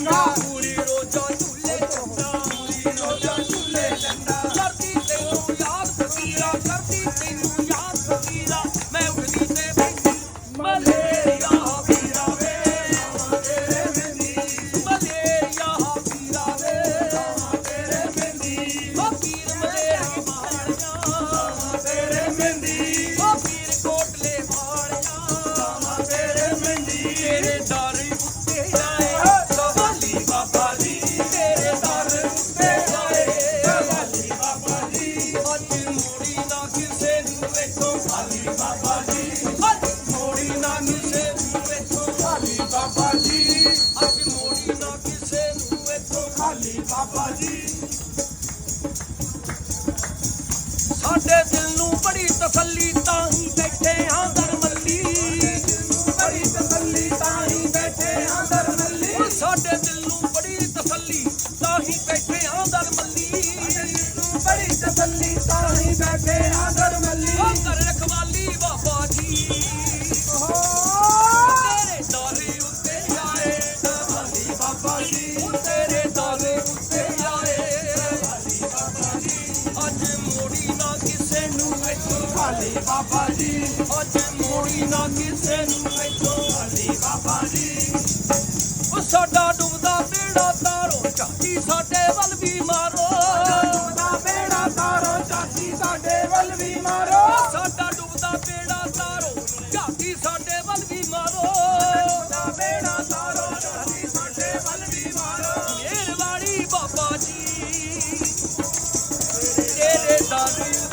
not. ਸਾਡੇ ਦਿਲ ਨੂੰ ਬੜੀ ਤਸੱਲੀ ਤਾਂ ਹੀ ਬੈਠੇ ਆਂ ਦਰਮੱਲੀ। ਬੜੀ ਤਸੱਲੀ ਤਾਂ ਹੀ ਬੈਠੇ ਆਂ ਦਰਮੱਲੀ। ਸਾਡੇ ਦਿਲ ਨੂੰ ਬੜੀ ਤਸੱਲੀ ਤਾਂ ਹੀ ਬੈਠੇ ਆਂ ਦਰਮੱਲੀ ਬੜੀ ਤਸੱਲੀ ਤਾਂ ਹੀ ਬੈਠੇ ਬਾਬਾ ਜੀ ਅੱਜ ਮੋੜੀ ਨਾ ਕਿਸੇ ਨੂੰ ਇੱਥੋਂ ਖਾਲੀ ਬਾਬਾ ਜੀ। ਅੱਜ ਮੋੜੀ ਨਾ ਕਿਸੇ ਨੂੰ ਇੱਥੋਂ ਖਾਲੀ ਬਾਬਾ ਜੀ। ਉਹ ਸਾਡਾ ਡੁੱਬਦਾ ਤੇਰੇ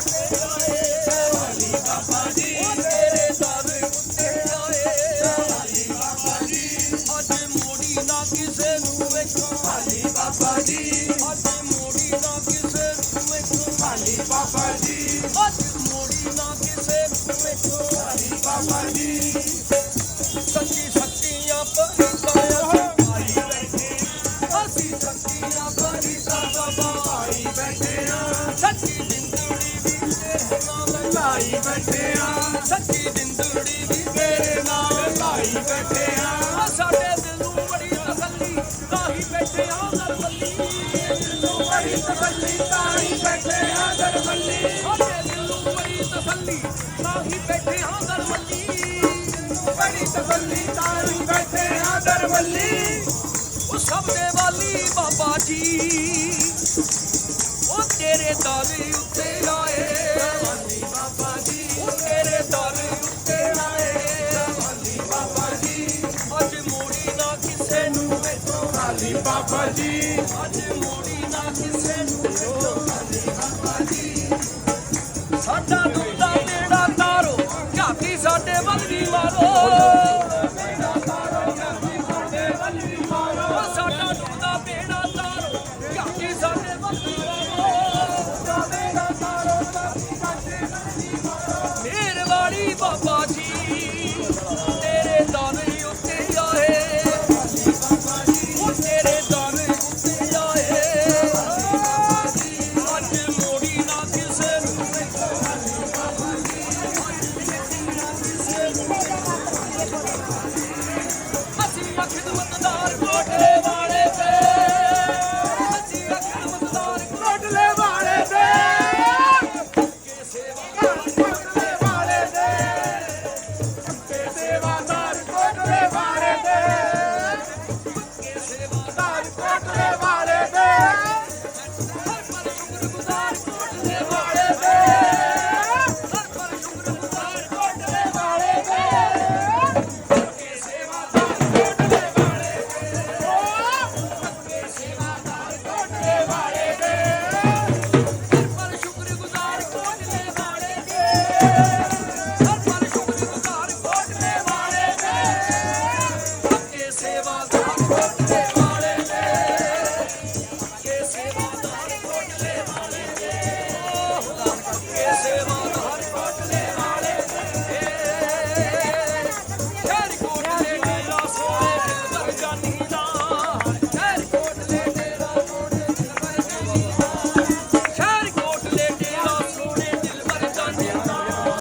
ਵੀ ਤੇਰੇ ਸੱਚੀ ਜਿੰਦੜੀ ਵੀ ਤੇਰੇ ਨਾਲ ਲਾਈ ਬੈਠੇ ਸਾਡੇ ਦਿਲ ਨੂੰ ਬੜੀ ਤਸੱਲੀ ਕਾਹੀ ਹੀ ਬੈਠੇ ਹਾਂ ਦਰਬੱਲੀ ਬੜੀ ਤਸੱਲੀ ਤਾਂ ਹੀ ਬੈਠੇ ਆਂ ਦਰਮੱਲੀ ਸਾਡੇ ਦਿਲ ਨੂੰ ਬੜੀ ਤਸੱਲੀ ਤਾਂ ਹੀ ਦਰਬੱਲੀ ਬੜੀ ਤਸੱਲੀ ਤਾਂ ਹੀ ਬੈਠੇ ਉਹ ਸਭ ਦੇ ਵਾਲੀ ਬਾਬਾ ਜੀ, ਉਹ ਤੇਰੇ ਦਾਵੇ ਸੀ ਬਾਬਾ ਜੀ। ਅੱਜ ਮੋੜੀ ਨਾ ਕਿਸੇ ਨੂੰ